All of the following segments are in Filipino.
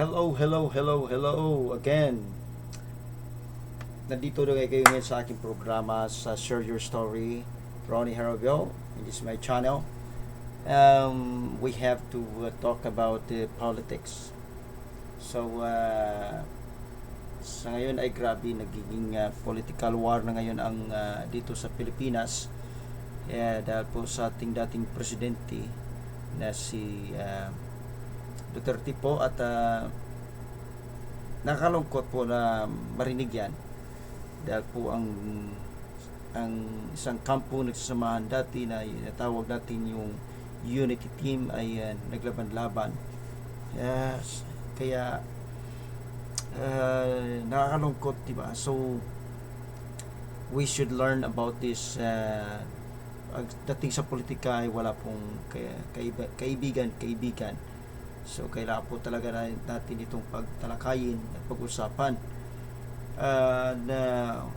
Hello, hello, hello, hello again. Nandito na kayo ngayon sa aking programa sa Share Your Story, Ronnie Harabio. And this is my channel. Um, we have to uh, talk about the politics. So, uh, sa ngayon ay grabe nagiging uh, political war na ngayon ang uh, dito sa Pilipinas. Yeah, dahil po sa ating dating presidente na si uh, Duterte po at uh, nakakalungkot po na marinig yan. Dahil po ang ang isang kampo nagsasamahan dati na natawag natin yung unity team ay uh, naglaban-laban. Yes kaya uh, nakakalungkot diba so we should learn about this uh, dating sa politika ay wala pong kay, kaiba, kaibigan kaibigan So kailangan po talaga na- natin itong pagtalakayin at pag-usapan. Uh, na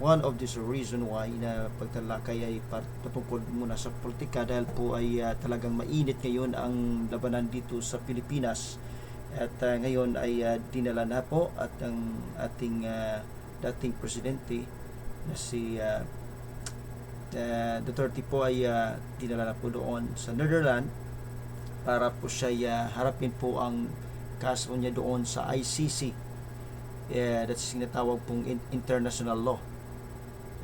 one of this reason why na pagtalakay ay pat- patungkol muna sa politika dahil po ay uh, talagang mainit ngayon ang labanan dito sa Pilipinas at uh, ngayon ay uh, dinala na po at ang ating uh, dating presidente na si uh, uh, Duterte po ay uh, dinala na po doon sa Netherlands para po siya uh, harapin po ang kaso niya doon sa ICC. Yeah, that's sinatawag pong in- international law.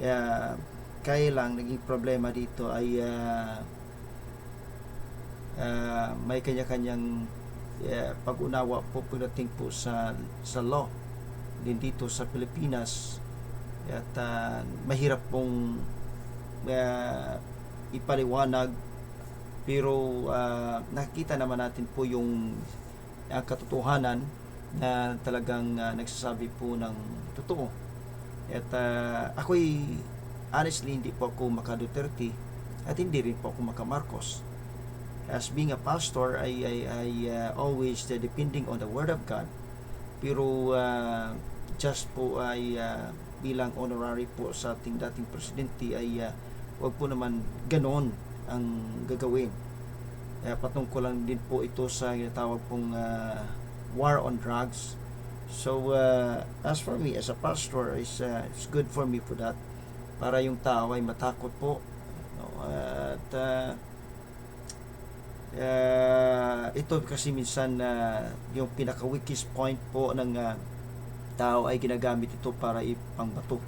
Yeah, kaya lang naging problema dito ay uh, uh, may kanya-kanyang yeah, pag-unawa po pagdating po sa sa law din dito sa Pilipinas at uh, mahirap pong uh, ipaliwanag pero uh, nakikita naman natin po yung ang katotohanan na talagang uh, nagsasabi po ng totoo. At uh, ako'y honestly hindi po ako maka Duterte at hindi rin po ako maka Marcos. As being a pastor, I, I, I uh, always uh, depending on the Word of God. Pero uh, just po ay uh, bilang honorary po sa ating dating presidente ay uh, wag po naman ganon ang gagawin. Kaya patungkulan din po ito sa tinatawag pong uh, war on drugs. So, uh, as for me, as a pastor, is uh, it's good for me for that. Para yung tao ay matakot po. No? At uh, uh, ito kasi minsan uh, yung pinaka-weakest point po ng uh, tao ay ginagamit ito para ipangbato.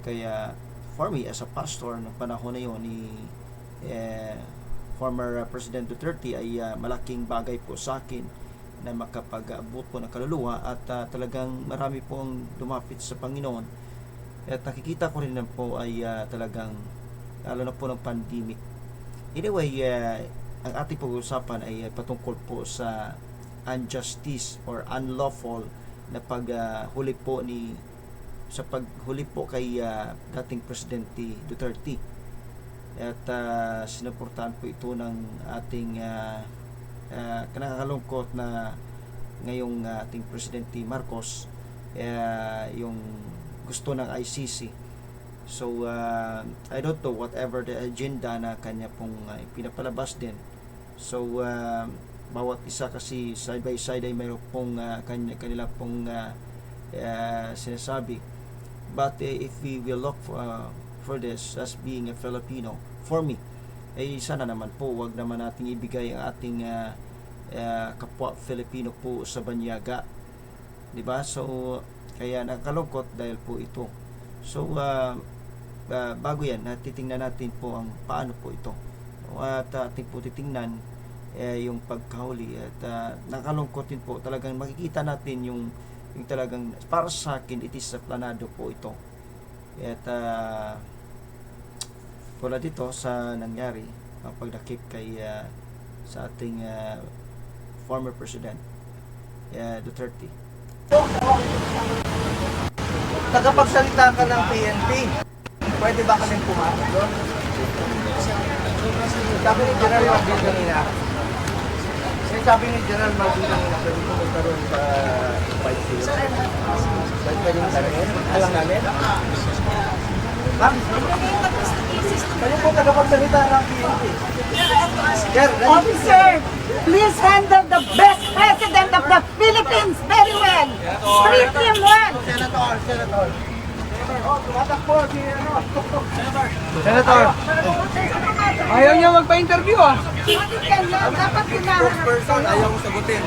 Kaya, for me, as a pastor, ng panahon na yun, ni eh, former uh, President Duterte ay uh, malaking bagay po sa akin na makapag-abot po ng kaluluwa at uh, talagang marami po ang dumapit sa Panginoon. At nakikita ko rin na po ay uh, talagang lalo na po ng pandemic. Anyway uh, ang ating pag-uusapan ay uh, patungkol po sa injustice or unlawful na paghuli po ni sa paghuli po kay uh, dating presidente Duterte at uh, sinuportahan po ito ng ating uh, uh, nakakalungkot na ngayong uh, ating presidente Marcos uh, yung gusto ng ICC so uh, I don't know whatever the agenda na kanya pong uh, pinapalabas din. So uh, bawat isa kasi side by side ay mayroon pong uh, kanya, kanila pong uh, uh, sinasabi. But uh, if we will look for, uh, for this as being a Filipino for me. Ay sana naman po wag naman nating ibigay ang ating uh, uh, kapwa Filipino po sa banyaga. Di ba? So kaya nakakalungkot dahil po ito. So uh, uh, bago yan natitingnan natin po ang paano po ito. At uh, ating po titingnan eh, yung pagkahuli. At uh, nakalungkot din po. Talagang makikita natin yung yung talagang para sa akin it is planado po ito at uh, wala dito sa nangyari ang pagdakip kay uh, sa ating uh, former president uh, Duterte Tagapagsalita ka ng PNP. Pwede ba kaming pumasok doon? Sabi ni General Maldito kanina, eh, sabi ni General Maldito kanina, pwede ko magkaroon sa fight field. Pwede pwede magkaroon. Alam namin. Ha? Kayo po tagapagsalita ng PNP. Officer, please handle the best president of the Philippines very well. Treat him well. Senator, Senator. Senator, oh, tumatak po si ano. Senator. Senator. Ayaw niya magpa-interview ah. Dapat kinaharap. Person, ayaw ko sagutin.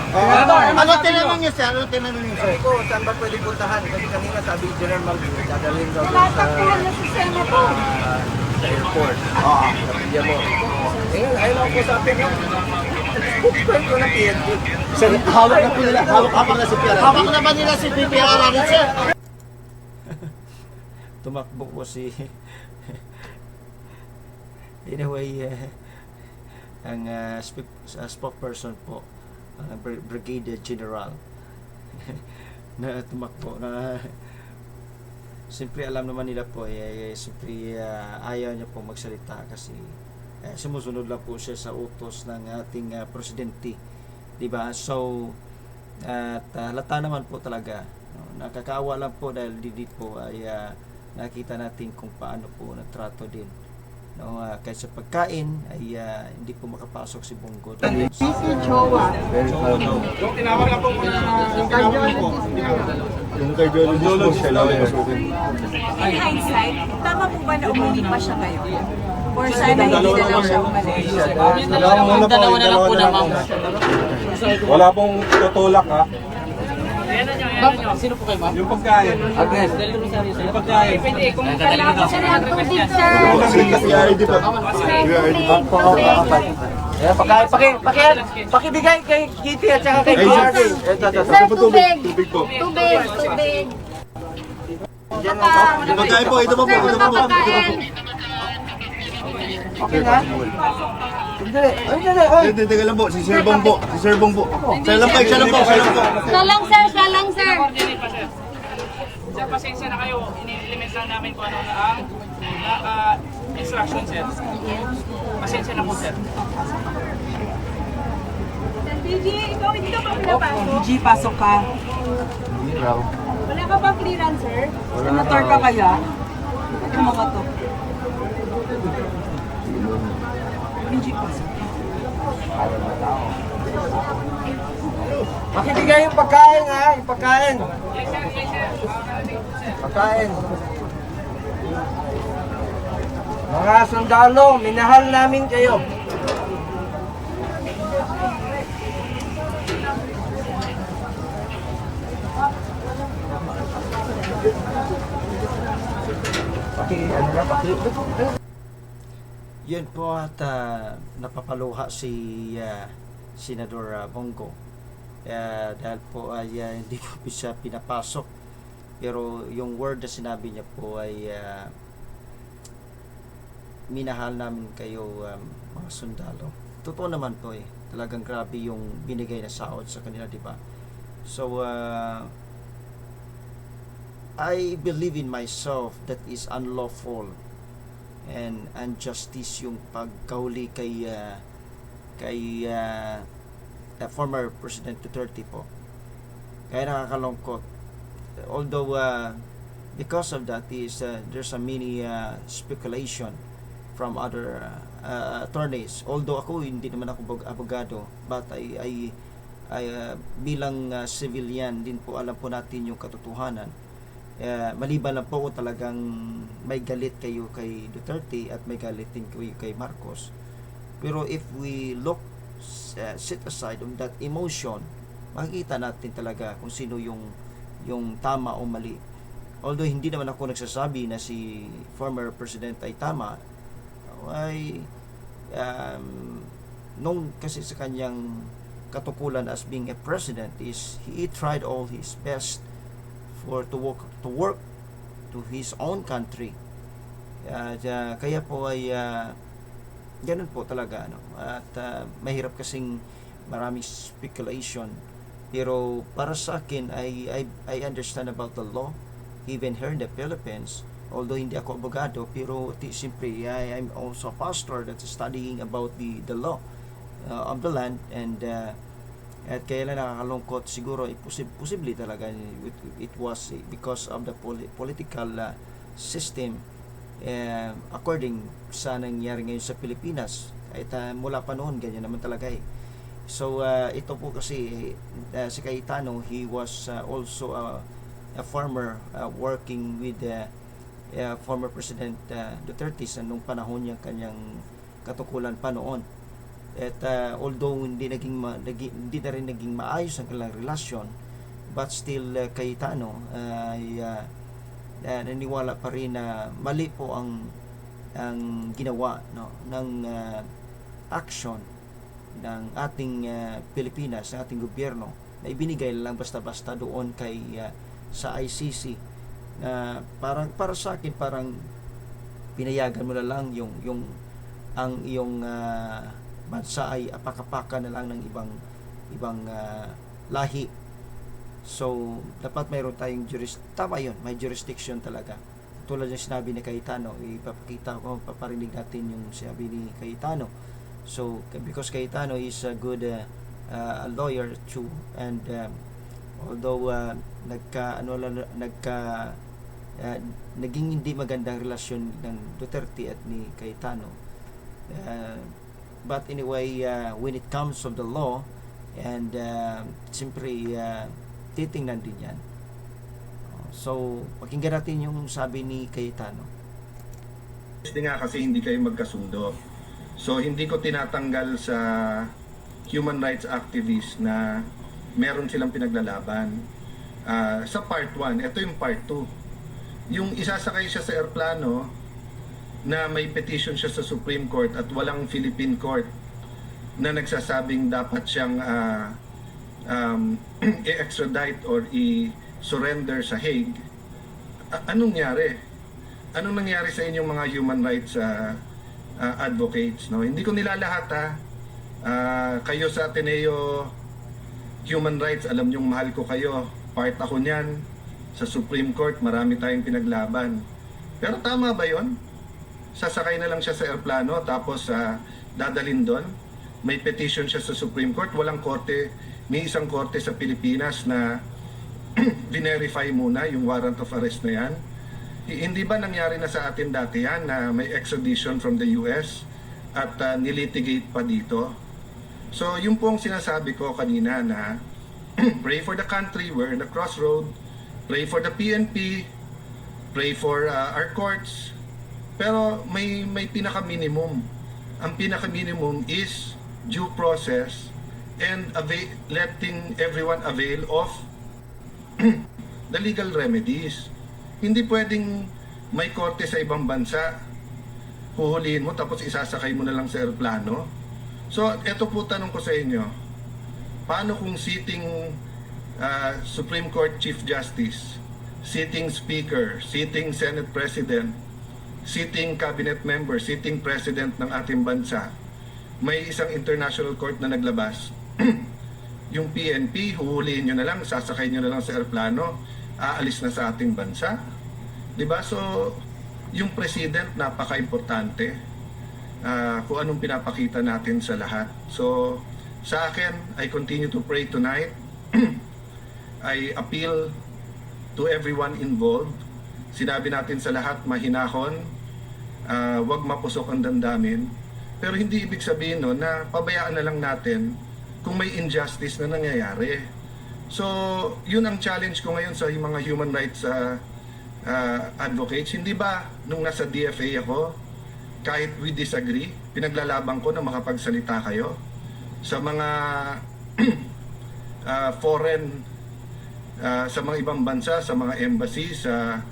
Ano tinanong niyo sir? Ano tinanong niyo sir? Sabi ko, saan ba pwede puntahan? Kasi kanina sabi ni General Mag, dadalhin daw doon sa, Tinatakbuhan na si Senator. sa airport. Oo. Sa media mo. Eh, ayaw ako sa atin. Spokesman ko ng PNP. Sir, hawak na po nila. Hawak hawak na si PRRD. Hawak nila si sir. tumakbo po si anyway uh, ang uh, uh, spokesperson po Br- Brigadier General na tumakbo na siyempre alam naman nila po eh, eh siyempre uh, ayaw niya po magsalita kasi eh, sumusunod lang po siya sa utos ng ating uh, presidente di ba so at uh, naman po talaga no? nakakaawa lang po dahil dito po ay uh, nakita natin kung paano po nagtrato din no uh, kahit sa pagkain ay uh, hindi po makapasok si Bongo doon. Yung cardiologist po siya lang. In hindsight, tama po ba na umuwi pa siya ngayon? Or sana hindi na lang siya umalis? Dalawa muna po. Dalawa na lang po na ma'am. Wala pong tutulak ha. Sino po kayo, ma'am? Yung pagkain. Agnes. Yung pagkain. Pwede, kung kailangan ang tubig, sir. Kasi PRRD po. PRRD po. Eh, paki, paki, paki, pakibigay kay Kitty at saka kay. PRD. Ito, ito, ito. Tubig. Tubig po. Tubig, tubig. Yung pagkain po. Ito po Ito po Okay na? Hindi, ay, hindi, ay. Teka lang po. Si Sir Bong po. Si Sir Bong po. Siya lang po. Siya lang po. Siya lang po. Siya lang, sir. Siya lang, sir. Coordinate pa, sir. Sir, pasensya na kayo. Ini-limit lang namin kung ano na ang na, ah, instruction, sir. Pasensya na po, sir. DJ, ikaw hindi ka pa pinapasok? G, pasok ka. Wala ka ba clearance, sir? Senator ka kaya? Ano ka to? Pakibigay yung pagkain ha, yung pagkain. Pagkain. Mga sundalo, minahal namin kayo. Paki, ano na, paki. Yun po at ah, napapaluha si ah, Senador ah, Bongo. Uh, dahil po ay ah, hindi po siya pinapasok. Pero yung word na sinabi niya po ay ah, minahal namin kayo um, mga sundalo. Totoo naman po eh. Talagang grabe yung binigay na sahod sa kanila, di ba? So, uh, I believe in myself that is unlawful and injustice yung pagkahuli kay uh, kay uh, uh, former President Duterte po. Kaya nakakalungkot. Although uh, because of that is uh, there's a many uh, speculation from other uh, uh, attorneys. Although ako hindi naman ako abogado but I I, I uh, bilang uh, civilian din po alam po natin yung katotohanan. Uh, maliban lang po kung talagang may galit kayo kay Duterte at may galit din kayo kay Marcos. Pero if we look uh, set aside on that emotion, makikita natin talaga kung sino yung yung tama o mali. Although hindi naman ako nagsasabi na si former president ay tama, ay um, nung kasi sa kanyang katukulan as being a president is he tried all his best for to work to work to his own country. Uh, kaya po ay uh, ganun po talaga ano. At uh, mahirap kasing maraming speculation. Pero para sa akin I, I I understand about the law even here in the Philippines although hindi ako abogado pero siyempre I, I'm also a pastor that's studying about the the law uh, of the land. And uh, at kaya lang nakakalungkot siguro eh, posib- posible talaga it, it was eh, because of the poli- political uh, system eh, according sa nangyari ngayon sa Pilipinas kahit uh, mula pa noon ganyan naman talaga eh so uh, ito po kasi uh, si Cayetano he was uh, also a a farmer uh, working with uh, uh, former President uh, Duterte sa nung panahon niya kanyang katukulan pa noon. At uh, although hindi naging ma, nagi- hindi na rin naging maayos ang kanilang relasyon, but still uh, Cayetano uh, ay uh, uh, naniwala pa rin na mali po ang ang ginawa no ng uh, action ng ating uh, Pilipinas, ng ating gobyerno na ibinigay lang basta-basta doon kay uh, sa ICC na parang para sa akin parang pinayagan mo na lang yung yung ang iyong ah, bansa ay apakapaka na lang ng ibang ibang ah, lahi. So, dapat mayroon tayong juris tama yun, may jurisdiction talaga. Tulad ng sinabi ni Cayetano, ipapakita ko, paparinig natin yung sinabi ni Cayetano. So, because Cayetano is a good uh, uh, lawyer too and um, although uh, nagka ano lang- nagka uh, naging hindi magandang relasyon ng Duterte at ni Cayetano uh, but anyway uh, when it comes from the law and uh, siyempre uh, titingnan din yan so pakinggan natin yung sabi ni Cayetano Hindi nga kasi hindi kayo magkasundo. So hindi ko tinatanggal sa human rights activists na meron silang pinaglalaban. Ah, sa part 1, ito yung part 2. Yung isasakay siya sa aeroplano na may petition siya sa Supreme Court at walang Philippine Court na nagsasabing dapat siyang ah, um, i-extradite or i-surrender sa Hague. A- anong nangyari? anong nangyari sa inyong mga human rights uh, uh, advocates no? Hindi ko nilalahat ha? Ah, kayo sa Ateneo Human Rights alam niyong mahal ko kayo. Part ako niyan. Sa Supreme Court marami tayong pinaglaban. Pero tama ba yon sasakay na lang siya sa aeroplano tapos uh, dadalhin doon. May petition siya sa Supreme Court. Walang korte may isang korte sa Pilipinas na verify muna yung warrant of arrest na yan. Hi- Hindi ba nangyari na sa atin dati yan na may extradition from the US at uh, nilitigate pa dito? So, yung pong sinasabi ko kanina na pray for the country, we're in the crossroad, pray for the PNP, pray for uh, our courts, pero may may pinaka-minimum. Ang pinaka-minimum is due process and ava- letting everyone avail of the legal remedies. Hindi pwedeng may korte sa ibang bansa, huhulihin mo tapos isasakay mo na lang sa aeroplano. So, eto po tanong ko sa inyo. Paano kung sitting uh, Supreme Court Chief Justice, sitting Speaker, sitting Senate President, sitting Cabinet Member, sitting President ng ating bansa, may isang international court na naglabas, yung PNP, huhulihin nyo na lang, sasakay nyo na lang sa aeroplano, aalis na sa ating bansa. ba? So, yung president napaka-importante. ah, kung anong pinapakita natin sa lahat. So, sa akin, I continue to pray tonight. I appeal to everyone involved. Sinabi natin sa lahat, mahinahon, ah, wag mapusok ang damdamin. Pero hindi ibig sabihin no, na pabayaan na lang natin kung may injustice na nangyayari. So, yun ang challenge ko ngayon sa mga human rights uh, uh, advocates. Hindi ba nung nasa DFA ako, kahit we disagree, pinaglalaban ko na makapagsalita kayo sa mga uh, foreign, uh, sa mga ibang bansa, sa mga embassy, sa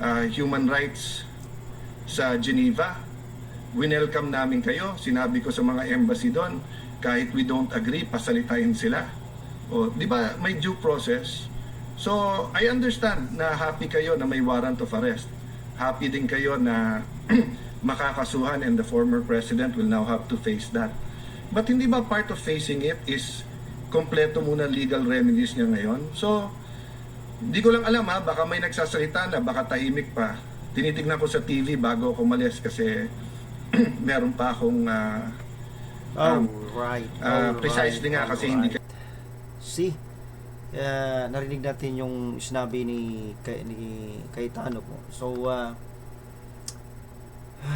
uh, human rights sa Geneva. Winelcome namin kayo. Sinabi ko sa mga embassy doon, kahit we don't agree, pasalitain sila. O, di ba may due process? So, I understand na happy kayo na may warrant of arrest. Happy din kayo na makakasuhan and the former president will now have to face that. But hindi ba part of facing it is kompleto muna legal remedies niya ngayon? So, hindi ko lang alam ha, baka may nagsasalita na, baka tahimik pa. Tinitignan ko sa TV bago ako umalis kasi meron pa akong ah, Um, right ah, precisely nga kasi hindi See, uh, narinig natin yung sinabi ni, kay, ni Cayetano po. So, uh,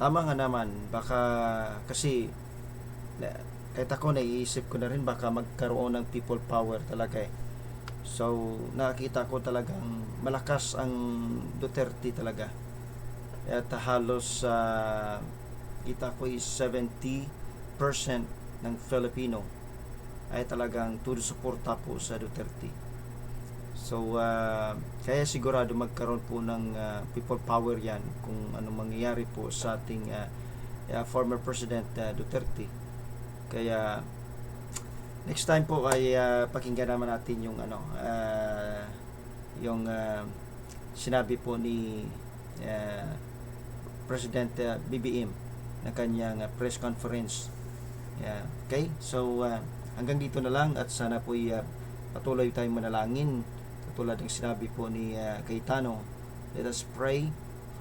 tama nga naman. Baka, kasi, kahit ako naiisip ko na rin, baka magkaroon ng people power talaga eh. So, nakita ko talagang malakas ang Duterte talaga. At halos sa kita ko is 70% ng Filipino ay talagang todo suporta po sa Duterte. So, ah, kaya sigurado magkaroon po ng ah, people power yan kung ano mangyayari po sa ating ah, ah, former President ah, Duterte. Kaya, next time po ay ah, pakinggan naman natin yung ano, ah, yung ah, sinabi po ni ah, President ah, BBM na kanyang ah, press conference. Yeah. Okay? So, ah, hanggang dito na lang at sana po uh, patuloy tayong manalangin katulad ng sinabi po ni uh, Cayetano let us pray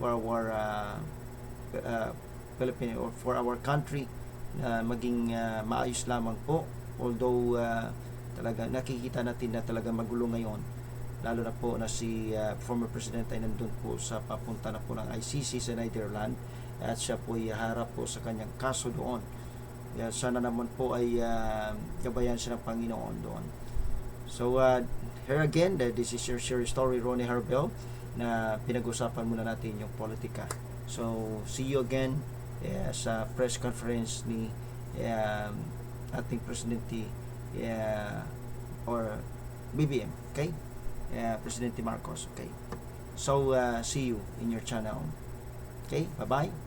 for our uh, uh, Philippine or for our country na maging uh, maayos lamang po although uh, talaga nakikita natin na talaga magulo ngayon lalo na po na si uh, former president ay nandun po sa papunta na po ng ICC sa Netherlands at siya po ay harap po sa kanyang kaso doon Yeah, sana naman po ay uh, gabayan siya ng Panginoon doon. So, uh, here again, uh, this is your share story, Ronnie Harbel, na pinag-usapan muna natin yung politika. So, see you again uh, sa press conference ni um, ating Presidente uh, or BBM, okay? Uh, Presidente Marcos, okay? So, uh, see you in your channel. Okay, bye-bye.